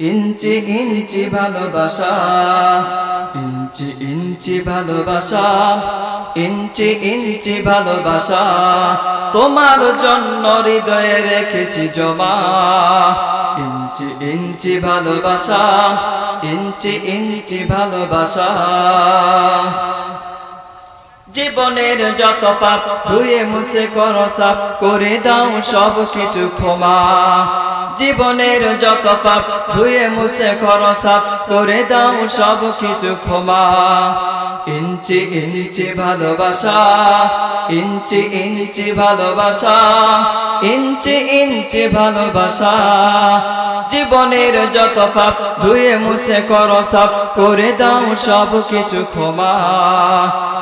ইঞ্চি ইঞ্চি ভালোবাসা, ইঞ্চি ইঞ্চি ভালোবাসা, ইঞ্চি ইঞ্চি ভালোবাসা, তোমার জন্য হৃদয়ে রেখেছি জমা। ইঞ্চি ইঞ্চি ভালোবাসা, ইঞ্চি ইঞ্চি ভালোবাসা। জীবনের যত পাপ, ধুয়ে মুছে করো, সাফ করে দাও সব কিছু ক্ষমা। জীবনের যত পাপ ধুয়ে মুছে করো সাফ করে দাও সব কিছু ক্ষমা। ইঞ্চি ইঞ্চি ভালোবাসা, ইঞ্চি ইঞ্চি ভালোবাসা, ইঞ্চি ইঞ্চি ভালোবাসা। জীবনের যত পাপ, ধুয়ে মুছে করো সাফ করে দাও সব কিছু ক্ষমা।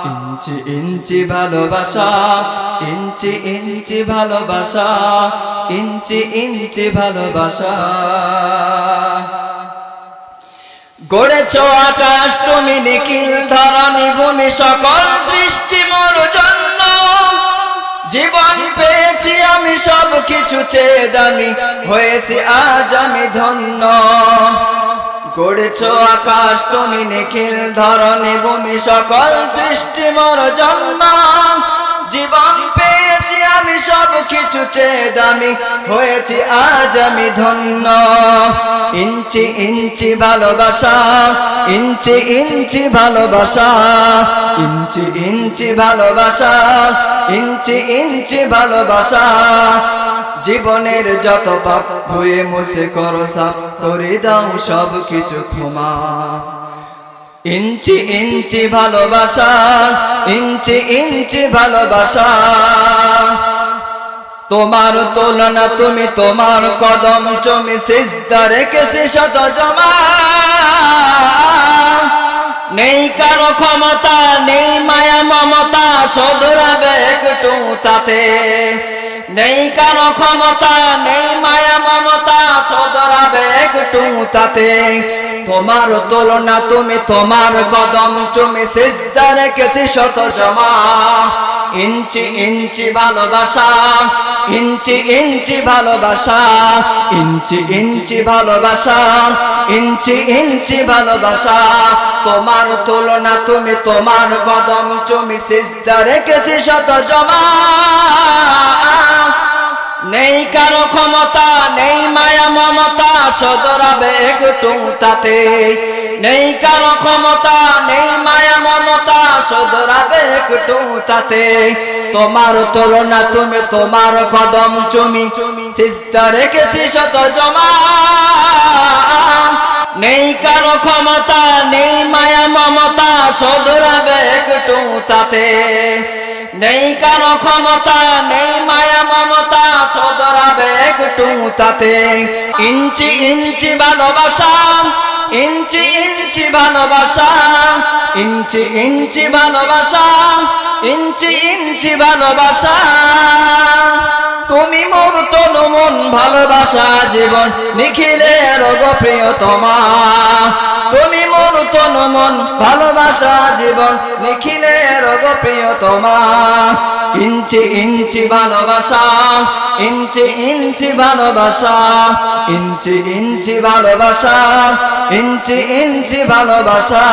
ইঞ্চি ইঞ্চি ভালোবাসা, ইঞ্চি ইঞ্চি ভালোবাসা, ইঞ্চি ইঞ্চি ভালোবাসা। গড়েছ আকাশ, তুমি নিখিল ভূমি সকল সৃষ্টি মোর জন্য। জীবন পেয়েছি আমি সব কিছু চেয়ে দামি। হয়েছি আজ আমি ধন্য। গড়েছ আকাশ, তুমি নিখিল ধরণী ভূমি। সকল সৃষ্টি মোর জন্ম জীবন পেয়েছি আমি সব কিছু চেয়ে দামি, হয়েছি আজ আমি ধন্য। ইঞ্চি ইঞ্চি ভালোবাসা, ইঞ্চি ইঞ্চি ভালোবাসা, ইঞ্চি ইঞ্চি ভালোবাসা, ইঞ্চি ইঞ্চি ভালোবাসা। জীবনের যত পাপ ধুয়ে মুছে করো সাপ করে দাও সব কিছু ক্ষমা। ইঞ্চি ইঞ্চি ভালোবাসা, ইঞ্চি ইঞ্চি ভালোবাসা। তোমার তুলনা তুমি তোমার কদম চমি সিজদা রেখেছি শত জমা। নেই কারও ক্ষমতা, নেই মায়া, মমতা সদরাবে একটু তাতে নেই কারও ক্ষমতা, নেই মায়া, মমতা সদরাবে একটু তাতে তোমার তুলনা তুমি তোমার কদম চুমি সিজদা রেখেছি শত জমা। ইঞ্চি ইঞ্চি ভালোবাসা, ইঞ্চি ইঞ্চি ভালোবাসা, ইঞ্চি ইঞ্চি ভালোবাসা, ইঞ্চি ইঞ্চি ভালোবাসা। তোমার তুলনা তুমি তোমার কদম চুমি সিজদা রেখেছি শত জমা। নেই কারও ক্ষমতা, নেই মায়া, মমতা সদরাবে একটু তাতে নেই কারও ক্ষমতা, নেই মায়া মমতা সদরাবে একটু তাতে। তোমার তুলনা তুমি, তোমার কদম চুমি সিস্তা রেখেছি শত জমা। নেই কারও ক্ষমতা, নেই মায়া মমতা সদরাবে একটু তাতে। নেই কারও ক্ষমতা, নেই মায়া মমতা সদরাবে একটু তাতে। ইঞ্চি ইঞ্চি ভালোবাসা ইঞ্চি ইঞ্চি ভালোবাসা, ইঞ্চি ইঞ্চি ভালোবাসা, ইঞ্চি ইঞ্চি ভালোবাসা। তুমি মোর তনু মন ভালোবাসা জীবন, নিখিলের গো প্রিয়তমা। তুমি মোর তনু মন ভালোবাসা জীবন, নিখিলের গো প্রিয়তমা। ইঞ্চি ইঞ্চি ভালোবাসা ইঞ্চি ইঞ্চি ভালোবাসা ইঞ্চি ইঞ্চি ভালোবাসা ইঞ্চি ইঞ্চি ভালোবাসা।